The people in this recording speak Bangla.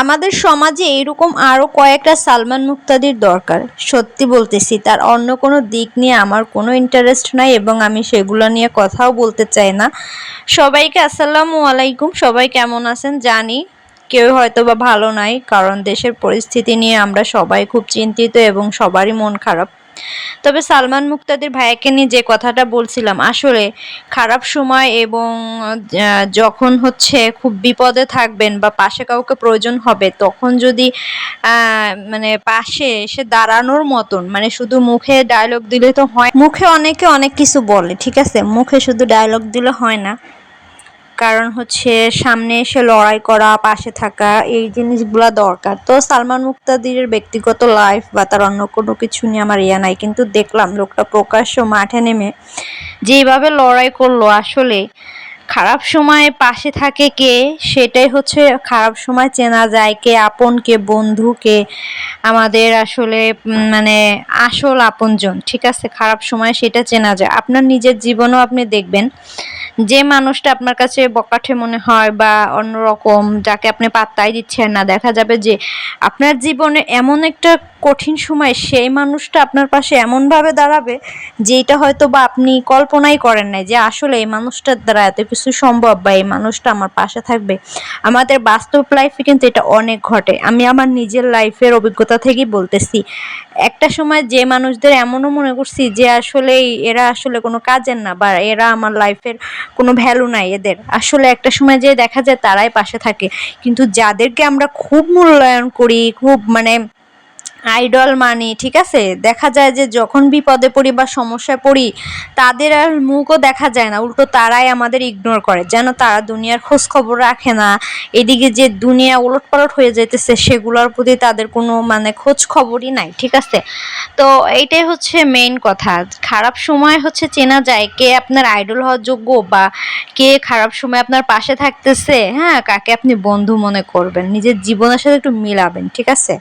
আমাদের সমাজে এরকম আরও কয়েকটা সালমান মুক্তাদির দরকার। সত্যি বলতেছি, তার অন্য কোনো দিক নিয়ে আমার কোনো ইন্টারেস্ট নাই এবং আমি সেগুলো নিয়ে কথাও বলতে চাই না। সবাইকে আসসালামু আলাইকুম, সবাই কেমন আছেন? জানি কেউ হয়তো বা ভালো নাই, কারণ দেশের পরিস্থিতি নিয়ে আমরা সবাই খুব চিন্তিত এবং সবারই মন খারাপ। তবে সালমান মুক্তাদির ভাইয়াকে নিয়ে যে কথাটা বলছিলাম, আসলে খারাপ সময় এবং যখন হচ্ছে খুব বিপদে থাকবেন বা পাশে কাউকে প্রয়োজন হবে, তখন যদি মানে পাশে এসে দাঁড়ানোর মতন মানে শুধু মুখে ডায়লগ দিলে তো হয়, মুখে অনেকে অনেক কিছু বলে, ঠিক আছে? মুখে শুধু ডায়লগ দিলে হয় না। কারণ হচ্ছে সামনে এসে লড়াই করা, পাশে থাকা, এই জিনিসগুলা দরকার। তো সালমান মুক্তাদিরের ব্যক্তিগত লাইফ বা তার অন্য কোনো কিছু নিয়ে আমার ইয়া নাই। কিন্তু দেখলাম লোকটা প্রকাশ্য মাঠে নেমে যেভাবে লড়াই করল, আসলে খারাপ সময়ে পাশে থাকে কে? সেটাই হচ্ছে খারাপ সময় চেনা যায় কে, আপন কে, বন্ধু কে? আমাদের আসলে মানে আসল আপনজন, ঠিক আছে? খারাপ সময় সেটা চেনা যায়। আপনার নিজের জীবনও আপনি দেখবেন। যে মানুষটা আপনার কাছে বকাঠে মনে হয় বা অন্যরকম, যাকে আপনি পাত্তাই দিচ্ছেন না, দেখা যাবে যে আপনার জীবনে এমন একটা কঠিন সময় সেই মানুষটা আপনার পাশে এমনভাবে দাঁড়াবে যেটা হয়তো বা আপনি কল্পনাই করেন নাই যে আসলে এই মানুষটার দ্বারা এত কিছু সম্ভব বা এই মানুষটা আমার পাশে থাকবে। আমাদের বাস্তব লাইফে কিন্তু এটা অনেক ঘটে। আমি আমার নিজের লাইফের অভিজ্ঞতা থেকেই বলতেছি। একটা সময় যে মানুষদের এমনও মনে করছি যে আসলে এরা আসলে কোনো কাজের না বা এরা আমার লাইফের কোনো ভ্যালু নাই এদের। আসলে একটা সময় যে দেখা যায় তারাই পাশে থাকে। কিন্তু যাদেরকে আমরা খুব মূল্যায়ন করি, খুব মানে আইডল মানি, ঠিক আছে? দেখা যায় যে যখন বিপদে পড়ি বা সমস্যায় পড়ি, তাদের আর মুখও দেখা যায় না। উল্টো তারাই আমাদের ইগনোর করে। যেন তারা দুনিয়ার খোঁজ খবর রাখে না। এদিকে যে দুনিয়া উলটপালট হয়ে যেতেছে সেগুলোর প্রতি তাদের কোনো মানে খোঁজ খবরই নাই, ঠিক আছে? তো এইটাই হচ্ছে মেইন কথা। খারাপ সময় হচ্ছে চেনা যায় কে আপনার আইডল হওয়ার যোগ্য বা কে খারাপ সময় আপনার পাশে থাকতেছে হ্যাঁ? কাকে আপনি বন্ধু মনে করবেন? নিজের জীবনের সাথে একটু মিলাবেন, ঠিক আছে?